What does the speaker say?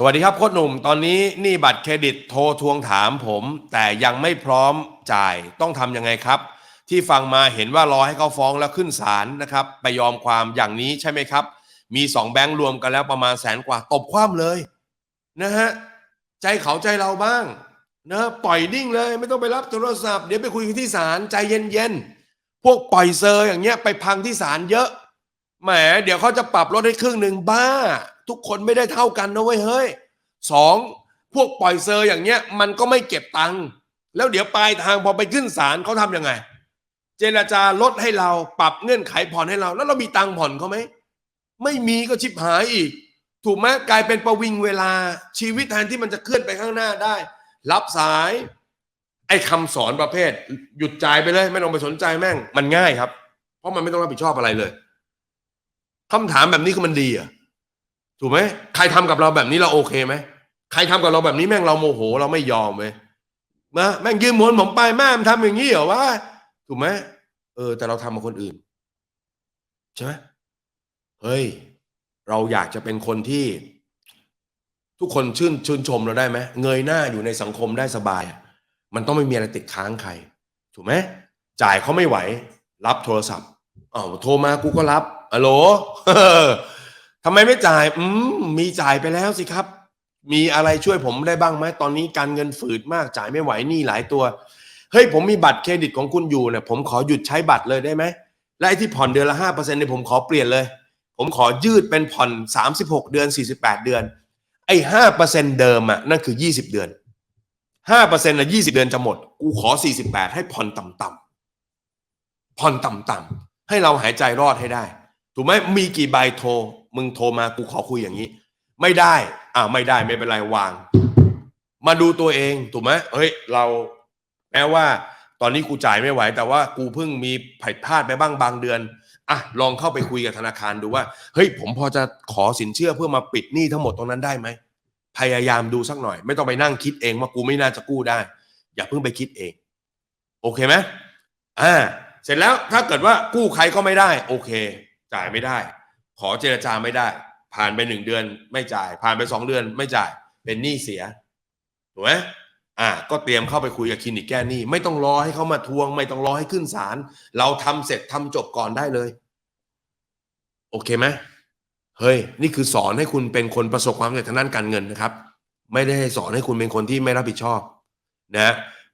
สวัสดีครับโค้ชหนุ่ม ตอนนี้หนี่บัตรเครดิตโทรทวงถามผม แต่ยังไม่พร้อมจ่ายต้องทำยังไงครับ ที่ฟังมาเห็นว่ารอให้เขาฟ้องแล้วขึ้นศาลนะครับ ไปยอมความอย่างนี้ใช่ไหมครับ มีสองแบงค์รวมกันแล้วประมาณแสนกว่าตบคว่ำเลยนะฮะใจเขาใจเราบ้างนะปล่อยนิ่งเลยไม่ต้องไปรับโทรศัพท์เดี๋ยวไปคุยกันที่ศาลใจเย็นๆพวกปล่อยเซอร์อย่างเงี้ยไปพังที่ศาลเยอะแหมเดี๋ยวเขาจะปรับลดให้ครึ่งหนึ่งบ้า ทุกคนไม่ได้เท่ากันนะเว้ยเฮ้ยสองพวกปล่อยเซอร์อย่างเงี้ย มันก็ไม่เก็บตังค์แล้วเดี๋ยวปลายทางพอไปขึ้นศาลเขาทำยังไง เจรจาลดให้เราปรับเงื่อนไขผ่อนให้เรา แล้วเรามีตังค์ผ่อนเขาไหมไม่มีก็ชิบหายอีก ถูกไหมกลายเป็นประวิงเวลาชีวิตแทนที่มันจะเคลื่อนไปข้างหน้าได้ รับสาย ไอ้คำสอนประเภท หยุดจ่ายไปเลย ไม่ต้องไปสนใจแม่ง มันง่ายครับ เพราะมันไม่ต้องรับผิดชอบอะไรเลยคำถามแบบนี้คือมันดีอะ ถูกไหมใครทำกับเราแบบนี้เราโอเคไหมใครทำกับเราแบบนี้แม่งเราโมโห เราไม่ยอมเว้ยนะแม่งยืมมวนผมไปแม่มันทำอย่างนี้เหรอวะถูกไหมเออ แต่เราทำกับคนอื่นใช่ไหมเฮ้ย เราอยากจะเป็นคนที่ ทุกคนชื่นชื่นชมเราได้ไหมเงยหน้าอยู่ในสังคมได้สบาย มันต้องไม่มีอะไรติดค้างใคร ถูกไหมจ่ายเขาไม่ไหว รับโทรศัพท์อ้าวโทรมากูก็รับอะโหลำไมไม่จ่าย อืม มีจ่ายไปแล้วสิครับ มีอะไรช่วยผมได้บ้างไหมตอนนี้การเงินฝืดมากจ่ายไม่ไหวหนี่หลายตัว เฮ้ย ผมมีบัตรเครดิตของคุณอยู่เนี่ยผมขอหยุดใช้บัตรเลยได้ไหม และไอ้ที่ผ่อนเดือนละห้าเปอร์เซ็นต์เนี่ยผมขอเปลี่ยนเลย ผมขอยืดเป็นผ่อนสามสิบหกเดือนสี่สิบแปดเดือน ไอ้ห้าเปอร์เซ็นต์เดิมอะนั่นคือยี่สิบเดือนห้าเปอร์เซ็นต์ละยี่สิบเดือนจะหมด กูขอสี่สิบแปดให้ผ่อนต่ำๆผ่อนต่ำๆให้เราหายใจรอดให้ได้ ถูกไหมมีกี่ใบโทร มึงโทรมากูขอคุยอย่างนี้ ไม่ได้ อ่าไม่ได้ไม่เป็นไรวาง มาดูตัวเองถูกไหมเฮ้ย เราแม้ว่า ตอนนี้กูจ่ายไม่ไหว แต่ว่ากูเพิ่งมีผิดพลาดไปบ้างบางเดือนอะลองเข้าไปคุยกับธนาคารดูว่า เฮ้ย ผมพอจะขอสินเชื่อเพื่อมาปิดหนี้ทั้งหมดตรงนั้นได้ไหมพยายามดูสักหน่อย ไม่ต้องไปนั่งคิดเองว่ากูไม่น่าจะกู้ได้ อย่าเพิ่งไปคิดเอง โอเคไหมอ่าเสร็จแล้วถ้าเกิดว่ากู้ใครก็ไม่ได้ โอเค จ่ายไม่ได้ ขอเจรจาไม่ได้ ผ่านไปหนึ่งเดือนไม่จ่าย ผ่านไปสองเดือนไม่จ่าย เป็นหนี้เสียถูกไหมอ่าก็เตรียมเข้าไปคุยกับคลินิกแก้หนี้ไม่ต้องรอให้เขามาทวง ไม่ต้องรอให้ขึ้นศาลเราทำเสร็จทำจบก่อนได้เลย โอเคไหมเฮ้ย นี่คือสอนให้คุณเป็นคนประสบความสำเร็จทางด้านการเงินนะครับ ไม่ได้สอนให้คุณเป็นคนที่ไม่รับผิดชอบ นะ